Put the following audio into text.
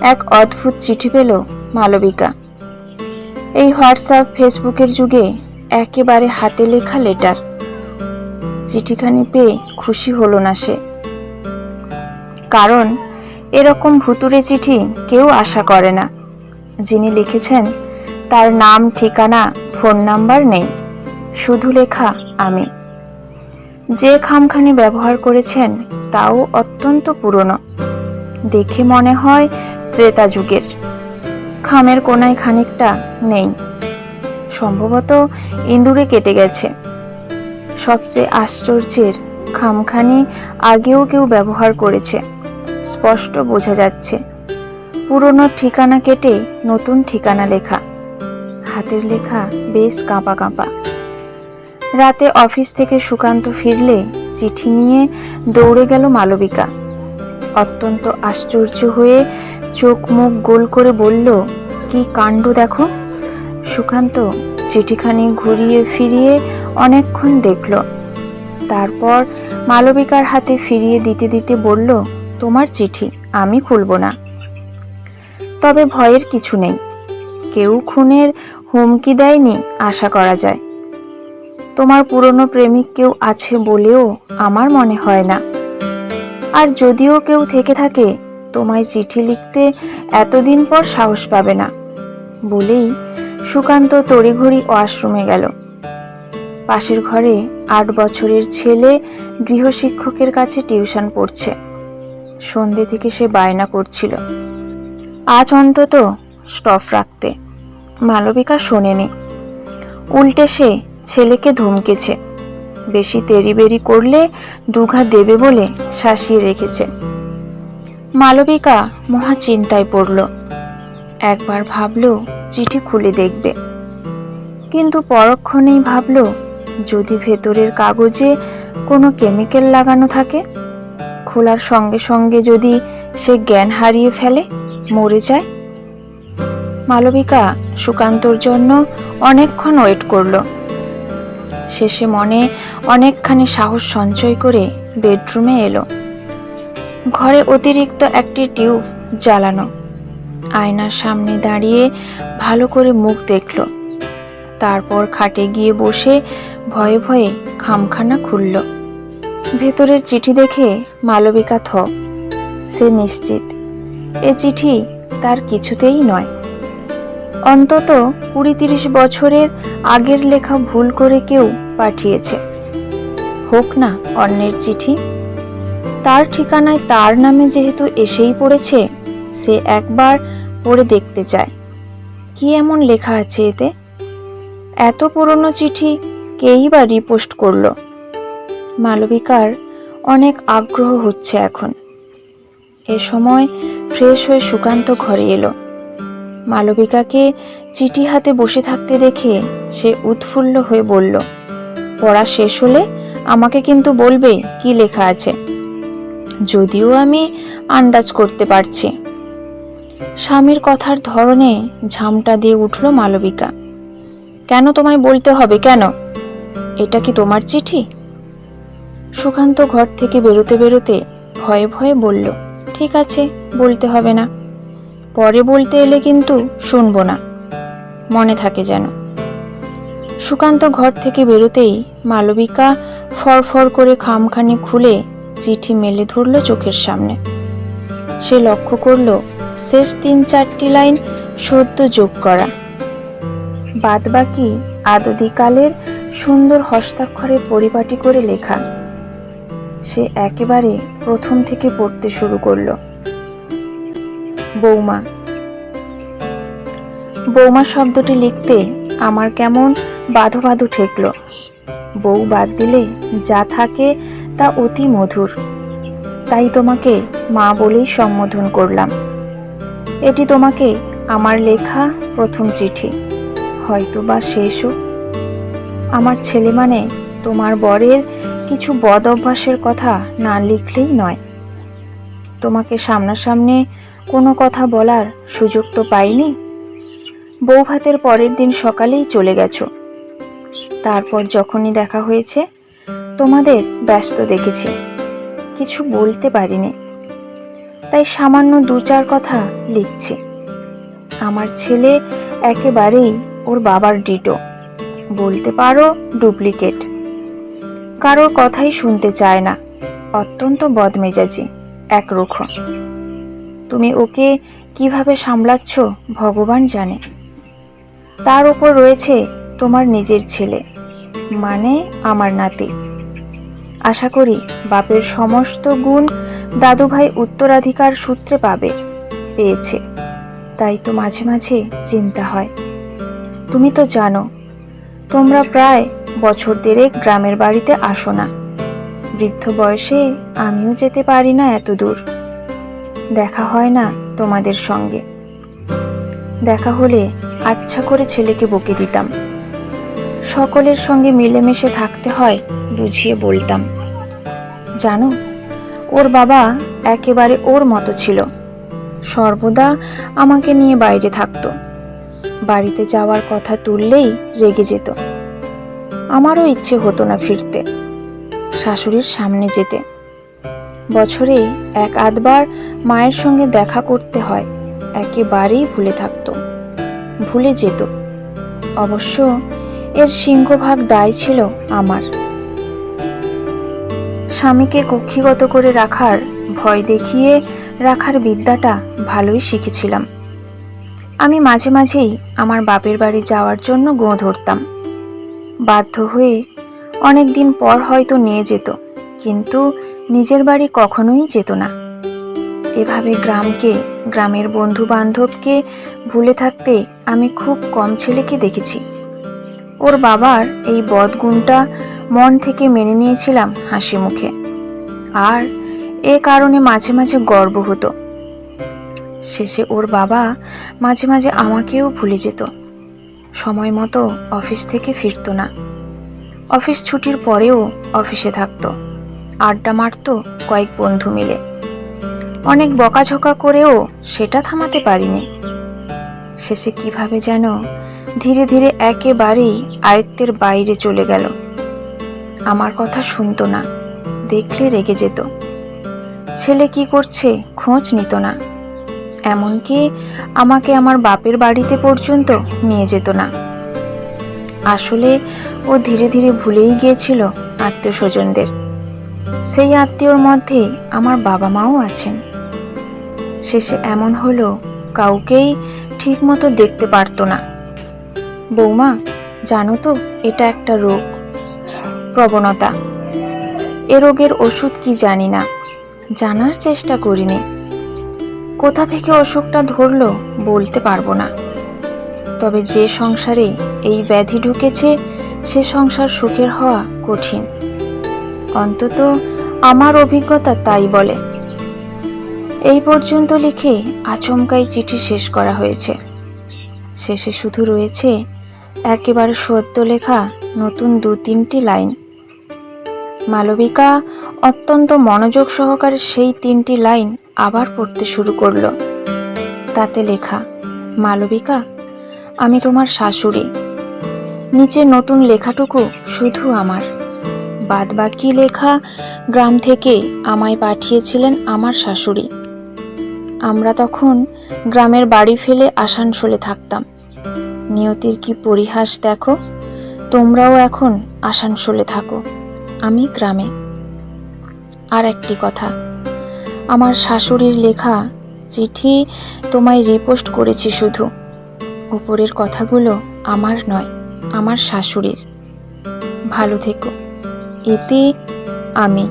এক অদ্ভুত চিঠি পেল মালবিকা। এই হোয়াটসঅ্যাপ, ফেসবুকের যুগে একেবারে হাতে লেখা লেটার। চিঠিখানি পেয়ে খুশি হলো না সে। কারণ এরকম ভুতুরে চিঠি কেউ আশা করে না। যিনি লিখেছেন, তার নাম, ঠিকানা, ফোন নাম্বার নেই। শুধু লেখা, আমি। যে খামখানি ব্যবহার করেছেন, তাও অত্যন্ত পুরনো। দেখে মনে হয় ত্রেতা যুগের। খামের কোনায় খানিকটা নেই। সম্ভবত ইঁদুরে কেটে গেছে। সবচেয়ে আশ্চর্যের খামখানি আগেও কেউ ব্যবহার করেছে, স্পষ্ট বোঝা যাচ্ছে। পুরনো ঠিকানা কেটে নতুন ঠিকানা লেখা। হাতের লেখা বেশ কাঁপা কাঁপা। রাতে অফিস থেকে সুকান্ত ফিরলে চিঠি নিয়ে দৌড়ে গেল মালবিকা। অত্যন্ত আশ্চর্য হয়ে চোখ মুখ গোল করে বলল, কি কাণ্ড দেখো? সুকান্ত চিঠিখানি ঘুরিয়ে ফিরিয়ে অনেকক্ষণ দেখল। তারপর মালবিকার হাতে ফিরিয়ে দিতে দিতে বলল, তোমার চিঠি, আমি খুলব না। তবে ভয়ের কিছু নেই। কেউ খুনের হুমকি দেয়নি, আশা করা যায়। তোমার পুরনো প্রেমিক কেউ আছে বলেও আমার মনে হয় না। আর যদিও কেউ থেকে থাকে, তোমায় চিঠি লিখতে এতদিন পর সাহস পাবে না। বলেই সুকান্ত তড়িঘড়ি ওয়াশরুমে গেল। পাশের ঘরে আট বছরের ছেলে গৃহশিক্ষকের কাছে টিউশন পড়ছে। সন্ধে থেকে সে বায়না করছিল। আজ অন্তত স্টফ রাখতে। মালবিকা শোনেনি। উল্টে সে ছেলেকে ধমকেছে। বেশি তেরিবেরি করলে দুঘা দেবে বলে শাসিয়ে রেখেছে। মালবিকা মহা চিন্তায় পড়ল। একবার ভাবল, চিঠি খুলে দেখবে। কিন্তু পরক্ষণেই ভাবল, যদি ভেতরের কাগজে কোনো কেমিক্যাল লাগানো থাকে, খোলার সঙ্গে সঙ্গে যদি সে জ্ঞান হারিয়ে ফেলে, মরে যায়। মালবিকা সুকান্তর জন্য অনেকক্ষণ ওয়েট করল। শেষে মনে অনেকখানি সাহস সঞ্চয় করে বেডরুমে এলো। ঘরে অতিরিক্ত একটি টিউব জ্বালানো। আয়নার সামনে দাঁড়িয়ে ভালো করে মুখ দেখল। তারপর খাটে গিয়ে বসে ভয়ে ভয়ে খামখানা খুলল। ভেতরের চিঠি দেখে মালবিকা থ। সে নিশ্চিত। এ চিঠি তার কিছুতেই নয়। অন্তত কুড়ি তিরিশ বছরের আগের লেখা ভুল করে কেউ পাঠিয়েছে। হোক না অন্যের চিঠি। তার ঠিকানায় তার নামে যেহেতু এসেই পড়েছে, সে একবার পড়ে দেখতে চায়। কি এমন লেখা আছে এতে? এত পুরনো চিঠি কেই বা রিপোস্ট করল? মালবিকার অনেক আগ্রহ হচ্ছে এখন। এ সময় ফ্রেশ হয়ে সুকান্ত ঘরে এলো। মালবিকাকে চিঠি হাতে বসে থাকতে দেখে সে উৎফুল্ল হয়ে বলল, পড়া শেষ হলে আমাকে কিন্তু বলবে কি লেখা আছে। যদিও আমি আন্দাজ করতে পারছি। স্বামীর কথার ধরনে ঝামটা দিয়ে উঠল মালবিকা। কেন তোমায় বলতে হবে কেন? এটা কি তোমার চিঠি? সুকান্ত ঘর থেকে বেরোতে বেরোতে ভয়ে ভয়ে বলল, ঠিক আছে, বলতে হবে না। পরে বলতে এলে কিন্তু শুনব না। মনে থাকে যেন। সুকান্ত ঘর থেকে বেরোতেই মালবিকা ফরফর করে খামখানি খুলে চিঠি মেলে ধরল চোখের সামনে। সে লক্ষ্য করল, শেষ তিন চারটি লাইন সদ্য যোগ করা। বাদবাকি আদদিকালের সুন্দর হস্তাক্ষরে পরিপাটি করে লেখা। সে একেবারে প্রথম থেকে পড়তে শুরু করল। বৌমা। বৌমা শব্দটি লিখতে আমার কেমন বাধো বাধো ঠেকল। বউ বাদ দিলে যা থাকে তা অতি মধুর। তাই তোমাকে মা বলেই সম্বোধন করলাম। এটি তোমাকে আমার লেখা প্রথম চিঠি। হয়তো বা শেষও। আমার ছেলে মানে তোমার বরের কিছু বদ অভ্যাসের কথা না লিখলেই নয়। তোমাকে সামনাসামনি কোনো কথা বলার সুযোগ তো পাইনি। বউ ভাতের পরের দিন সকালেই চলে গেছো। তারপর যখনই দেখা হয়েছে, তোমাদের ব্যস্ত দেখেছি। কিছু বলতে পারিনি। তাই সামান্য দু চার কথা লিখছি। আমার ছেলে একেবারেই ওর বাবার ডিটো। বলতে পারো ডুপ্লিকেট। কারোর কথাই শুনতে চায় না। অত্যন্ত বদমেজাজি একরুখো তুমি ওকে কীভাবে সামলাচ্ছ, ভগবান জানে। তার উপর রয়েছে তোমার নিজের ছেলে মানে আমার নাতি। আশা করি বাপের সমস্ত গুণ দাদুভাই উত্তরাধিকার সূত্রে পাবে, পেয়েছে। তাই তো মাঝে মাঝে চিন্তা হয়। তুমি তো জানো, তোমরা প্রায় বছর দেড়েক গ্রামের বাড়িতে আসো না। বৃদ্ধ বয়সে আমিও যেতে পারি না এত দূর দেখা হয় না তোমাদের সঙ্গে। দেখা হলে আচ্ছা করে ছেলেকে বকে দিতাম। সকলের সঙ্গে মিলেমিশে থাকতে হয় বুঝিয়ে বলতাম। জানো, ওর বাবা একেবারে ওর মতো ছিল। সর্বদা আমাকে নিয়ে বাইরে থাকতো। বাড়িতে যাওয়ার কথা তুললেই রেগে যেত। আমারও ইচ্ছে হতো না ফিরতে, শাশুড়ির সামনে যেতে। বছরে এক আধবার মায়ের সঙ্গে দেখা করতে হয়, একেবারেই ভুলে থাকত। ভুলে যেত। অবশ্য এর সিংহভাগ দায় ছিল আমার। স্বামীকে কক্ষিগত করে রাখার, ভয় দেখিয়ে রাখার বিদ্যাটা ভালোই শিখেছিলাম। আমি মাঝে মাঝেই আমার বাপের বাড়ি যাওয়ার জন্য গোঁ ধরতাম। বাধ্য হয়ে অনেক দিন পর হয়তো নিয়ে যেত, কিন্তু নিজের বাড়ি কখনোই যেত না। এভাবে গ্রামকে, গ্রামের বন্ধু বান্ধবকে ভুলে থাকতে আমি খুব কম ছেলেকে দেখেছি। ওর বাবার এই বদগুণটা মন থেকে মেনে নিয়েছিলাম হাসি মুখে। আর এ কারণে মাঝে মাঝে গর্ব হতো। শেষে ওর বাবা মাঝে মাঝে আমাকেও ভুলে যেত। সময় মতো অফিস থেকে ফিরতো না। অফিস ছুটির পরেও অফিসে থাকতো। আড্ডা মারতো কয়েক বন্ধু মিলে। অনেক বকাঝকা করেও সেটা থামাতে পারিনি। শেষে কীভাবে যেন ধীরে ধীরে একেবারেই আয়ত্তের বাইরে চলে গেল। আমার কথা শুনতো না, দেখলে রেগে যেত। ছেলে কি করছে খোঁজ নিত না, এমনকি আমাকে আমার বাপের বাড়িতে পর্যন্ত নিয়ে যেত না। আসলে ও ধীরে ধীরে ভুলেই গিয়েছিল আত্মীয় স্বজনদের সেই আত্মীয়র মধ্যে আমার বাবা মাও আছেন। শেষে এমন হলো, কাউকেই ঠিক মতো দেখতে পারতো না। বৌমা, জানো তো, এটা একটা রোগ, প্রবণতা। এ রোগের ওষুধ কি জানি না, জানার চেষ্টা করিনি। কোথা থেকে অসুখটা ধরলো বলতে পারব না। তবে যে সংসারে এই ব্যাধি ঢুকেছে, সে সংসার সুখের হওয়া কঠিন। অন্তত আমার অভিজ্ঞতা তাই বলে। এই পর্যন্ত লিখে আচমকাই চিঠি শেষ করা হয়েছে। শেষে শুধু রয়েছে একেবারে সদ্য লেখা নতুন দু তিনটি লাইন। মালবিকা অত্যন্ত মনোযোগ সহকারে সেই তিনটি লাইন আবার পড়তে শুরু করল। তাতে লেখা, মালবিকা, আমি তোমার শাশুড়ি। নিচে নতুন লেখাটুকু শুধু আমার। বাদ বাকি লেখা গ্রাম থেকে আমায় পাঠিয়েছিলেন আমার শাশুড়ি। আমরা তখন গ্রামের বাড়ি ফেলে আসানসোলে থাকতাম। নিয়তির কি পরিহাস দেখো? তোমরাও এখন আসানসোলে থাকো, আমি গ্রামে। আর একটি কথা, আমার শাশুড়ির লেখা চিঠি তোমায় রিপোস্ট করেছি শুধু। উপরের কথাগুলো আমার নয়, আমার শাশুড়ির। ভালো থেকো। এতে আমি।